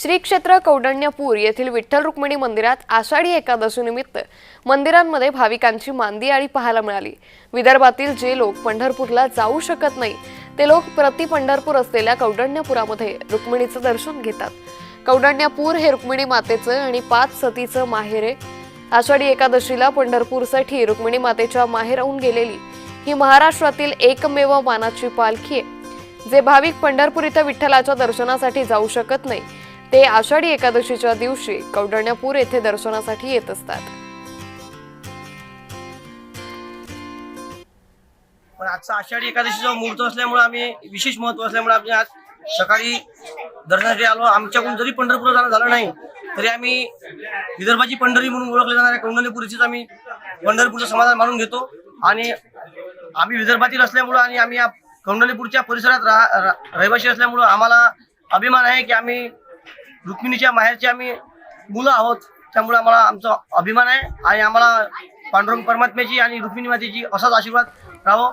श्री क्षेत्र कौडण्यपूर येथील विठ्ठल रुक्मिणी मंदिरात आषाढी एकादशीनिमित्त मंदिरांमध्ये भाविकांची मांदी आळी पाहायला मिळाली. विदर्भातील जे लोक पंढरपूरला जाऊ शकत नाही ते लोक प्रति पंढरपूर असलेल्या कौडण्यपुरामध्ये रुक्मिणीचं दर्शन घेतात. कौडण्यपूर हे रुक्मिणी मातेचं आणि पाच सतीचं माहेर आहे. आषाढी एकादशीला पंढरपूरसाठी रुक्मिणी मातेच्या माहेरहून गेलेली ही महाराष्ट्रातील एकमेव मानाची पालखी आहे. जे भाविक पंढरपूर इथं विठ्ठलाच्या दर्शनासाठी जाऊ शकत नाही ते आषाढी एकादशीच्या दिवशी कौंडण्यपूर येथे दर्शनासाठी येत असतात. पण आजचा आषाढी एकादशीचा मुहूर्त असल्यामुळे आम्ही विशेष महत्त्व असल्यामुळे आम्ही आज सकाळी दर्शनासाठी आलो. आमच्याकडून जरी पंढरपूर जाणं झालं नाही तरी आम्ही विदर्भाची पंढरी म्हणून ओळखले जाणाऱ्या कौंडण्यपुरीचीच आम्ही पंढरपूरचं समाधान मानून घेतो. आणि आम्ही विदर्भातील असल्यामुळं आणि आम्ही या कौंडलीपूरच्या परिसरात राहा रा- रहिवासी असल्यामुळं आम्हाला अभिमान आहे की आम्ही रुक्मिणीच्या माहेरचे आम्ही मुलं आहोत. त्यामुळे आम्हाला आमचा अभिमान आहे आणि आम्हाला पांडुरंग परमात्म्याची आणि रुक्मिणी मातेची असाच आशीर्वाद राहो.